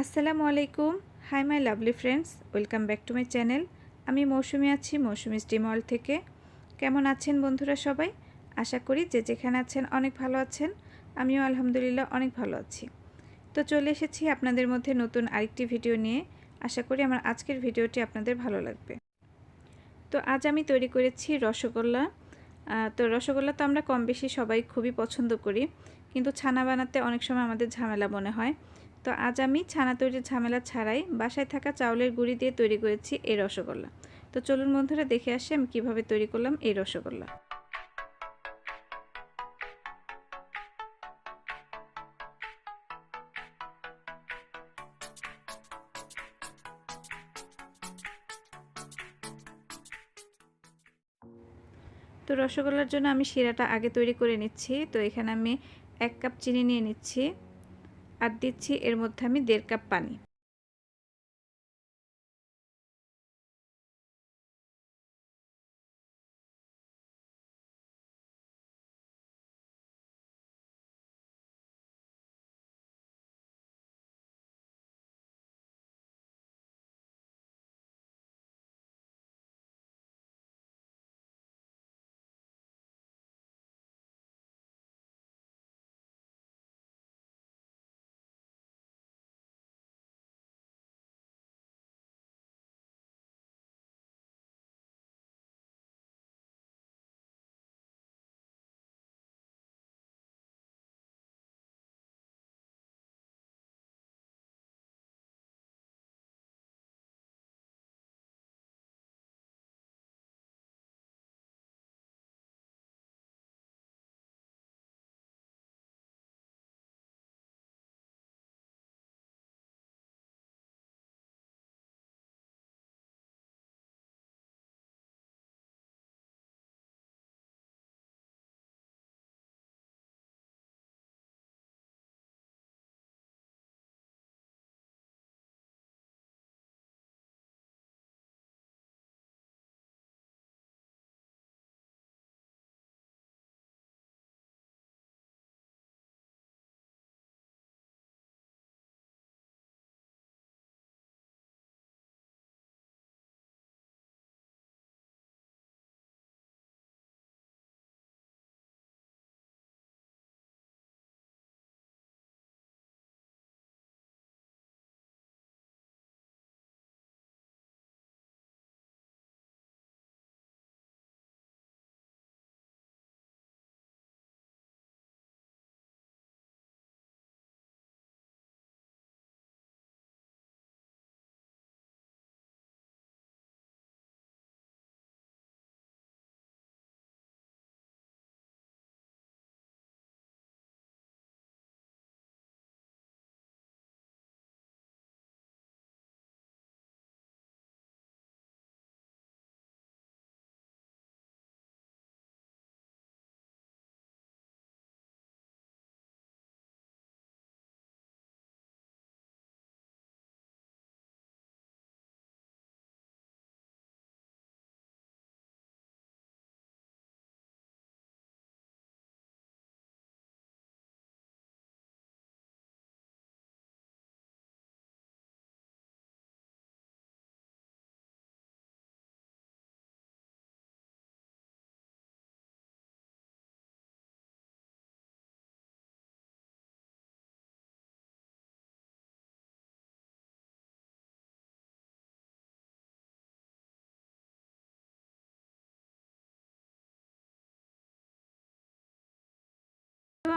আসসালামু আলাইকুম। Hi my lovely friends welcome back to my channel আমি মৌসুমি আছি মৌসুমি স্টিম অয়েল থেকে। কেমন আছেন বন্ধুরা সবাই? আশা করি যে যেখানে আছেন অনেক ভালো আছেন। আমিও আলহামদুলিল্লাহ অনেক ভালো আছি। তো চলে এসেছি আপনাদের মধ্যে নতুন আরেকটি ভিডিও নিয়ে। আশা করি আমার আজকের ভিডিওটি আপনাদের ভালো লাগবে। তো আজ আমি তৈরি করেছি রসগোল্লা। তো রসগোল্লা তো আমরা কম বেশি সবাই খুবই পছন্দ করি। কিন্তু ছানা বানাতে অনেক সময় আমাদের ঝামেলা মনে হয়। তো আজ আমি ছানা তৈরির ঝামেলা ছাড়াই বাসায় থাকা চাউলের গুঁড়ি দিয়ে তৈরি করেছি এই রসগোল্লা। তো চলুন বন্ধুরা, দেখে আসি আমি কীভাবে তৈরি করলাম এই রসগোল্লা। তো রসগোল্লার জন্য আমি শিরাটা আগে তৈরি করে নিচ্ছি। তো এখানে আমি এক কাপ চিনি নিয়ে নিচ্ছি। আর দিচ্ছি এর মধ্যে আমি দেড় কাপ পানি।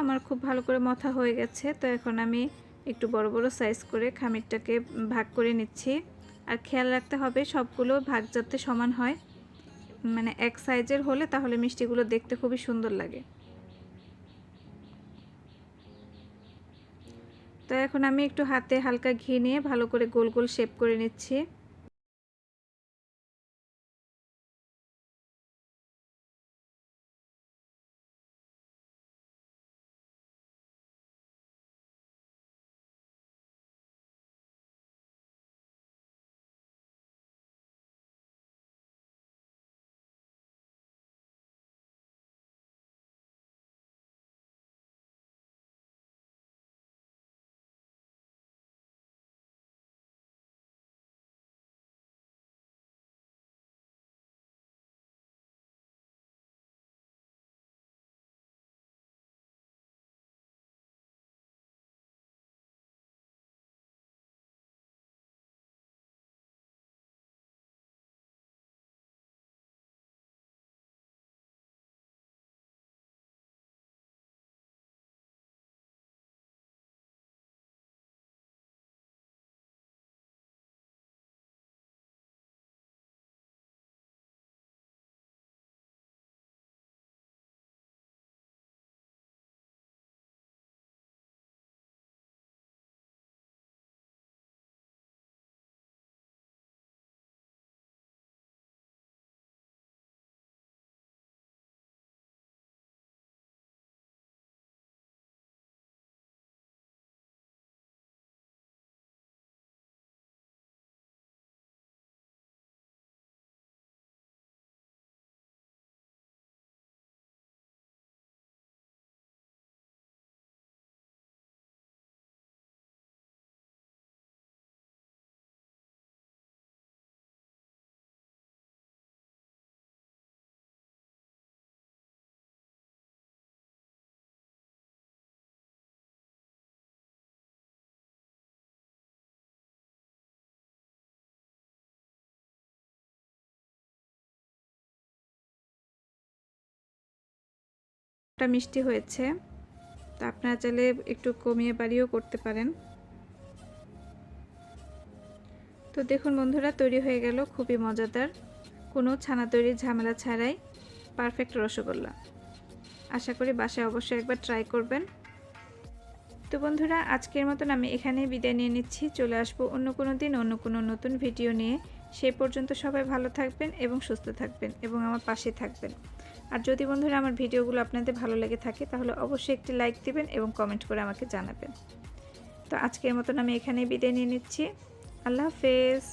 আমার খুব ভালো করে মথা হয়ে গেছে, তো এখন আমি একটু বড় বড় সাইজ করে খামিরটাকে ভাগ করে নিচ্ছি। আর খেয়াল রাখতে হবে সবগুলো ভাগ যাতে সমান হয় মানে এক সাইজের হলে তাহলে মিষ্টিগুলো দেখতে খুবই সুন্দর লাগে। তো এখন আমি একটু হাতে হালকা ঘি নিয়ে ভালো করে গোল গোল শেপ করে নিচ্ছি। অনেকটা মিষ্টি হয়েছে। তা আপনারা চাইলে একটু কমিয়ে বাড়িও করতে পারেন। তো দেখুন বন্ধুরা, তৈরি হয়ে গেল, খুবই মজাদার। কোনো ছানা তৈরির ঝামেলা ছাড়াই পারফেক্ট রসগোল্লা। আশা করি বাসায় অবশ্যই একবার ট্রাই করবেন। তো বন্ধুরা, আজকের মতন আমি এখানেই বিদায় নিয়ে নিচ্ছি। চলে আসব অন্য কোনো দিন, অন্য কোনো নতুন ভিডিও নিয়ে। সেই পর্যন্ত সবাই ভালো থাকবেন এবং সুস্থ থাকবেন এবং আমার পাশে থাকবেন। আর যদি বন্ধুরা আমার ভিডিওগুলো আপনাদের ভালো লেগে থাকে, তাহলে অবশ্যই একটি লাইক দিবেন এবং কমেন্ট করে আমাকে জানাবেন। তো আজকের মতন আমি এখানেই বিদায় নিয়ে নিচ্ছি। আল্লাহ হাফেজ।